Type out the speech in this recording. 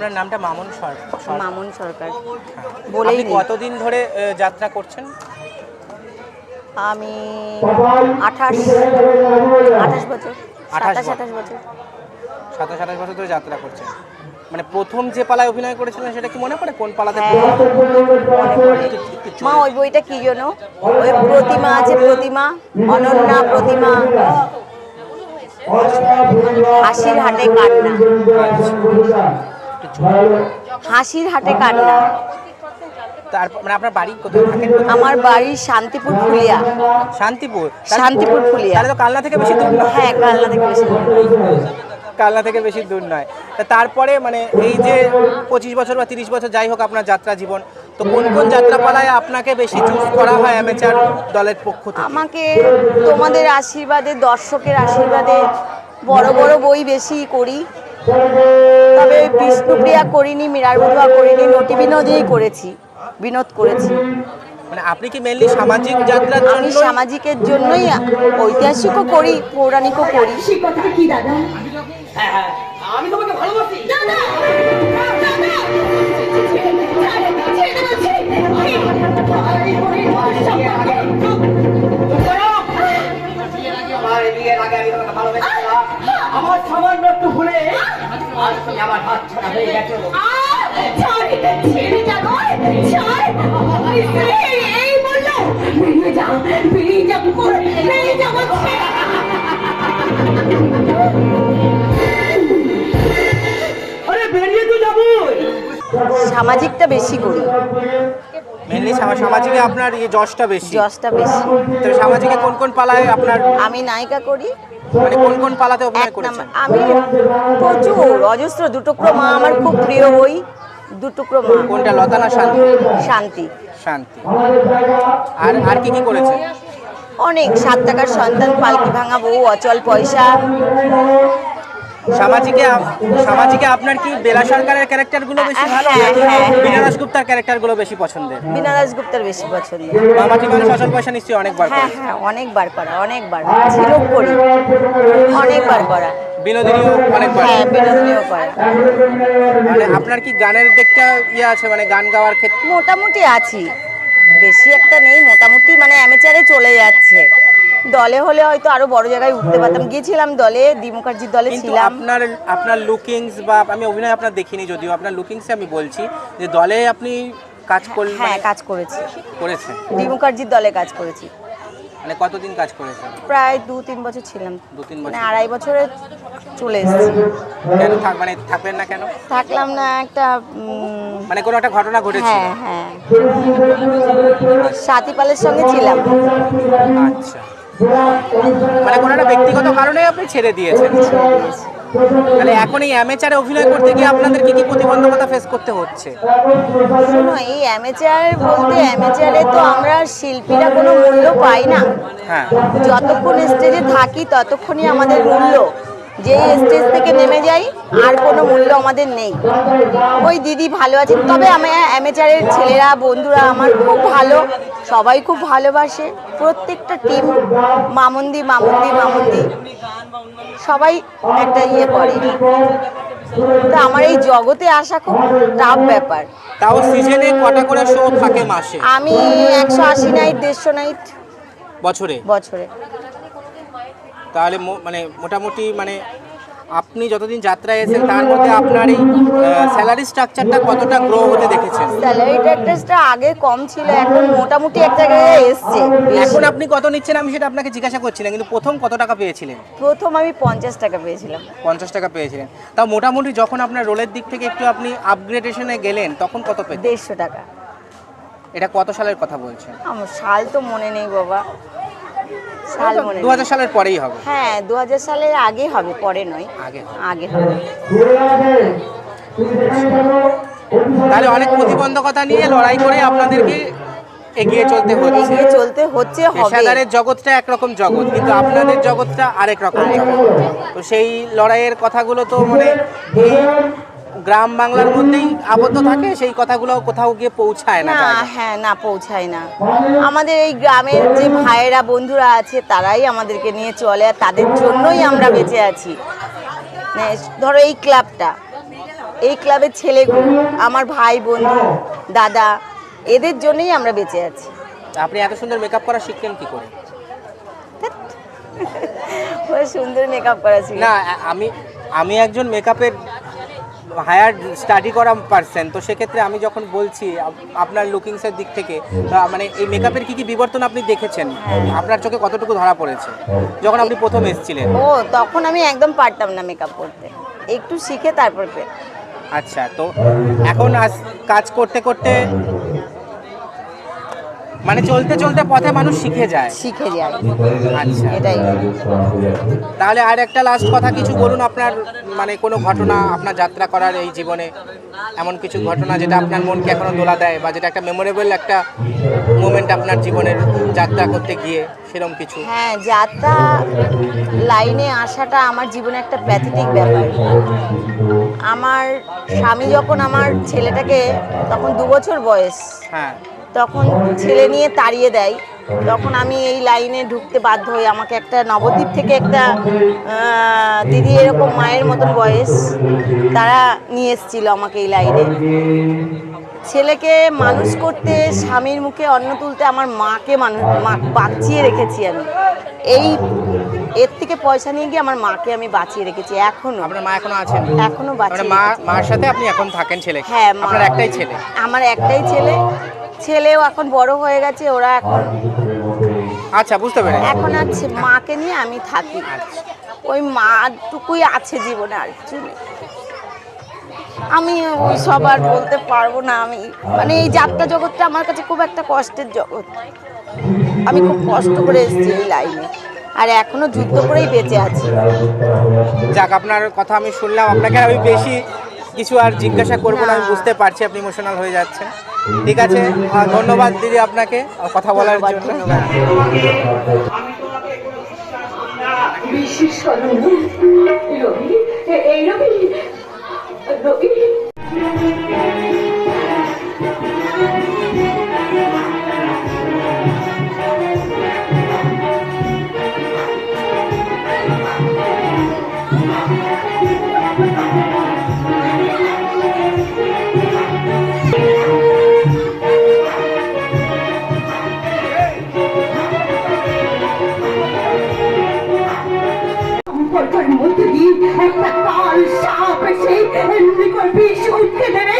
আপনার নামটা মামুন সরকার মামুন সরকার। আপনি বলেই। কতদিন ধরে যাত্রা করছেন? আমি আঠাশ আঠাশ বছর আঠাশ। আঠাশ বছর। সাতাশ আঠাশ বছর ধরে যাত্রা করছেন। মানে প্রথম যে পালায় অভিনয় করেছিলেন সেটা কি মনে পড়ে? কোন পালাতে হ্যাঁ। মনে। মা ওই বইটা কি জন্য ওই প্রতিমা আছে প্রতিমা। অনন্যা প্রতিমা। হাসির হাটে কান্না। হাসির হাটে কান্না। তারপর মানে আপনার বাড়ি কোথায় থাকেন আমার বাড়ি শান্তিপুর ফুলিয়া। শান্তিপুর? শান্তিপুর ফুলিয়া। তাহলে তো কালনা থেকে বেশি দূর নয়। হ্যাঁ কালনা থেকে বেশি দূর নয়। কালনা থেকে বেশি দূর নয়। তা তারপরে মানে এই যে পঁচিশ বছর বা তিরিশ বছর যাই হোক আপনার যাত্রা জীবন তো কোন কোন যাত্রাপালায় আপনাকে বেশি চুজ করা হয় অ্যামেচার দলের পক্ষ থেকে? আমাকে তোমাদের আশীর্বাদে দর্শকের আশীর্বাদে বড় বড় বই বেশি করি। তবে বিষ্ণুপ্রিয়া করিনি মীরার বধুয়া করিনি নটি বিনোদিনী করেছি বিনোদ করেছি। মানে আপনি কি মেনলি সামাজিক যাত্রার আমি জন্য সামাজিকের জন্যই ঐতিহাসিকও করি পৌরাণিকও করি। কি দাদা? আমি তোমাকে ভালোবাসি। আমি তোমাকে ভালোবেসেছিলাম আমার সামান্য একটু ভুলে তুমি আমার হাত ছাড়া হয়ে গেছো। এই, বলল, বেরিয়ে বেরিয়ে বেরিয়ে সামাজিকটা বেশি করি মেনলি সামাজিকে আপনার এই যশটা বেশি। যশটা বেশি। তো সামাজিকে কোন কোন পালায় আপনার? আমি নায়িকা করি মানে কোন কোন পালাতে অভিনয় করেছেন? আমি প্রচুর অজস্র দুটুকরো মা আমার খুব প্রিয় বই দুটুকরো মা কোনটা লতা না শান্তি? শান্তি। শান্তি। আর আর কি কি করেছেন? অনেক সাত টাকার সন্তান পালকি ভাঙা বউ অচল পয়সা। সামাজিকে সামাজিকে আপনার কি বেলা সরকারের ক্যারেক্টারগুলো বেশি ভালো? হ্যাঁ, নাকি হ্যাঁ, দাশগুপ্তার ক্যারেক্টারগুলো বেশি পছন্দের? বিনা দাসগুপ্তার বেশি পছন্দ মামাটি মানুষ অচল পয়সা নিশ্চয়ই অনেকবার হ্যাঁ হ্যাঁ অনেকবার করা অনেকবার। ঝিনুক করি। অনেকবার করা। বিনোদিনীও অনেকবার। হ্যাঁ বিনোদিনীও করা। মানে আপনার কি গানের দিকটা ইয়ে আছে মানে গান গাওয়ার ক্ষেত্রে? মোটামুটি আছি। বেশি একটা নেই মোটামুটি মানে অ্যামেচারে চলে যাচ্ছে। দলে হলে হয়তো আরও বড় জায়গায় উঠতে পারতাম। গিয়েছিলাম দলে দি মুখার্জির দলে কিন্তু ছিলাম। আপনার আপনার লুকিংস বা আমি অভিনয় আপনার দেখিনি যদিও আপনার লুকিংসে আমি বলছি যে দলে আপনি কাজ করলেন হ্যাঁ কাজ করেছি। করেছেন? দি মুখার্জির দলে কাজ করেছি। মানে কতদিন কাজ করেছেন? প্রায় দু তিন বছর ছিলাম। দু তিন মানে বছর। আড়াই বছরে চলে এসেছি। কেন থাক মানে থাকবেন না কেন? থাকলাম না একটা উম, মানে কোনো একটা ঘটনা ঘটেছিল? হ্যাঁ হ্যাঁ। সাথীপালের সঙ্গে ছিলাম। আচ্ছা। মানে কোনো একটা ব্যক্তিগত কারণে আপনি ছেড়ে দিয়েছেন। তাহলে এখন এই অ্যামেচারে অভিনয় করতে গিয়ে আপনাদের কি কি প্রতিবন্ধকতা ফেস করতে হচ্ছে? শোনো এই অ্যামেচার বলতে অ্যামেচারে তো আমরা শিল্পীরা কোনো মূল্য পাই না। হ্যাঁ। যতক্ষণ স্টেজে থাকি ততক্ষণই আমাদের মূল্য। যেই স্টেজ থেকে নেমে যাই আর কোনো মূল্য আমাদের নেই। ওই দিদি ভালো আছে। তবে আমি অ্যামেচারের ছেলেরা বন্ধুরা আমার খুব ভালো সবাই খুব ভালোবাসে। প্রত্যেকটা টিম মামুন্দি মামুন্দি মামুন্দি। সবাই একটা ইয়ে করে। তা আমার এই জগতে আসা খুব টাফ ব্যাপার। তাও সিজনে কটা করে শো থাকে মাসে? আমি একশো আশি নাইট দেড়শো নাইট বছরে? বছরে। তাহলে মানে মোটামুটি মানে আপনি যতদিন যাত্রায় এসেছেন তার মধ্যে আপনার এই স্যালারি স্ট্রাকচারটা কতটা গ্রো হতে দেখেছেন? স্যালারি ট্যাক্সটা আগে কম ছিল এখন মোটামুটি একটা জায়গায় এসছে। এখন আপনি কত নিচ্ছেন আমি সেটা আপনাকে জিজ্ঞাসা করছিলাম কিন্তু প্রথম কত টাকা পেয়েছিলেন? প্রথম আমি পঞ্চাশ টাকা পেয়েছিলাম। পঞ্চাশ টাকা পেয়েছিলেন। তাও মোটামুটি যখন আপনার রোলের দিক থেকে একটু আপনি আপগ্রেডেশনে গেলেন তখন কত পেতেন? দেড়শো টাকা। এটা কত সালের কথা বলছেন? আমার সাল তো মনে নেই বাবা। সাল মনে দু হাজার সালের পরেই হবে। হ্যাঁ দু হাজার সালের আগে হবে পরে নয়। আগে আগে হবে। তাহলে অনেক প্রতিবন্ধকতা নিয়ে লড়াই করে আপনাদেরকে এগিয়ে চলতে হচ্ছে। এগিয়ে চলতে হচ্ছে হবে। পেশাদারের জগৎটা একরকম জগৎ কিন্তু আপনাদের জগৎটা আরেক রকম জগৎ। তো সেই লড়াইয়ের কথাগুলো তো মানে এই গ্রাম বাংলার মধ্যেই আবদ্ধ থাকে সেই কথাগুলো কোথাও গিয়ে পৌঁছায় না হ্যাঁ না পৌঁছায় না। আমাদের এই গ্রামের যে ভাইয়েরা বন্ধুরা আছে তারাই আমাদেরকে নিয়ে চলে আর তাদের জন্যই আমরা বেঁচে আছি। ধরো এই ক্লাবটা। এই ক্লাবের ছেলেগুলো আমার ভাই বন্ধু দাদা এদের জন্যই আমরা বেঁচে আছি। আপনি এত সুন্দর মেকআপ করা শিখলেন কি করে? সুন্দর মেকআপ করা না আমি আমি একজন মেকআপের হায়ার স্টাডি করা পারছেন তো সেক্ষেত্রে আমি যখন বলছি আপনার লুকিংসের দিক থেকে তা মানে এই মেকআপের কি কি বিবর্তন আপনি দেখেছেন? আপনার চোখে কতটুকু ধরা পড়েছে? যখন আপনি প্রথম এসেছিলেন। ও তখন আমি একদম পারতাম না মেকআপ করতে। একটু শিখে তারপর আচ্ছা তো এখন আজ কাজ করতে করতে মানে চলতে চলতে পথে মানুষ শিখে যায়। শিখে যায়। আচ্ছা। এটাই। তাহলে আর একটা লাস্ট কথা কিছু বলুন আপনার মানে কোনো ঘটনা আপনার যাত্রা করার এই জীবনে? এমন কিছু ঘটনা যেটা আপনার মনকে এখনও দোলা দেয় বা যেটা একটা মেমোরেবল একটা মোমেন্ট আপনার জীবনের যাত্রা করতে গিয়ে সেরকম কিছু? হ্যাঁ যাত্রা লাইনে আসাটা আমার জীবনে একটা প্যাথেটিক ব্যাপার। আমার স্বামী যখন আমার ছেলেটাকে তখন দু বছর বয়স। হ্যাঁ। তখন ছেলে নিয়ে তাড়িয়ে দেয়। তখন আমি এই লাইনে ঢুকতে বাধ্য হই। আমাকে একটা নবদ্বীপ থেকে একটা দিদি এরকম মায়ের মতন বয়স তারা নিয়ে এসেছিল আমাকে এই লাইনে। ছেলেকে মানুষ করতে, স্বামীর মুখে অন্ন তুলতে আমার মাকে মানুষ, মা- বাঁচিয়ে রেখেছি আমি। এই এর থেকে পয়সা নিয়ে গিয়ে আমার মাকে আমি বাঁচিয়ে রেখেছি এখনও। আপনার মা এখনও আছেন? এখনও বাঁচিয়ে মা মার সাথে আপনি এখন থাকেন ছেলে? হ্যাঁ মা- আপনার একটাই ছেলে? আমার একটাই ছেলে। ছেলেও এখন বড় হয়ে গেছে ওরা এখন আচ্ছা বুঝতে পেরেছি। এখন আছে মাকে নিয়ে আমি থাকি। আচ্ছা। ওই মাটুকুই আছে জীবনে আর কিছু নেই। আমি ওই সব আর বলতে পারব না আমি মানে এই যাত্রা জগৎটা আমার কাছে খুব একটা কষ্টের জগৎ। আমি খুব কষ্ট করে এসেছি এই লাইনে। আর এখনও যুদ্ধ করেই বেঁচে আছি। যাক আপনার কথা আমি শুনলাম। আপনাকে আর আমি বেশি কিছু আর জিজ্ঞাসা করব না আমি বুঝতে পারছি আপনি ইমোশনাল হয়ে যাচ্ছেন। ঠিক আছে ধন্যবাদ দিদি আপনাকে কথা বলার জন্য। ধন্যবাদ। কেমন করবি শহীদকে মেরে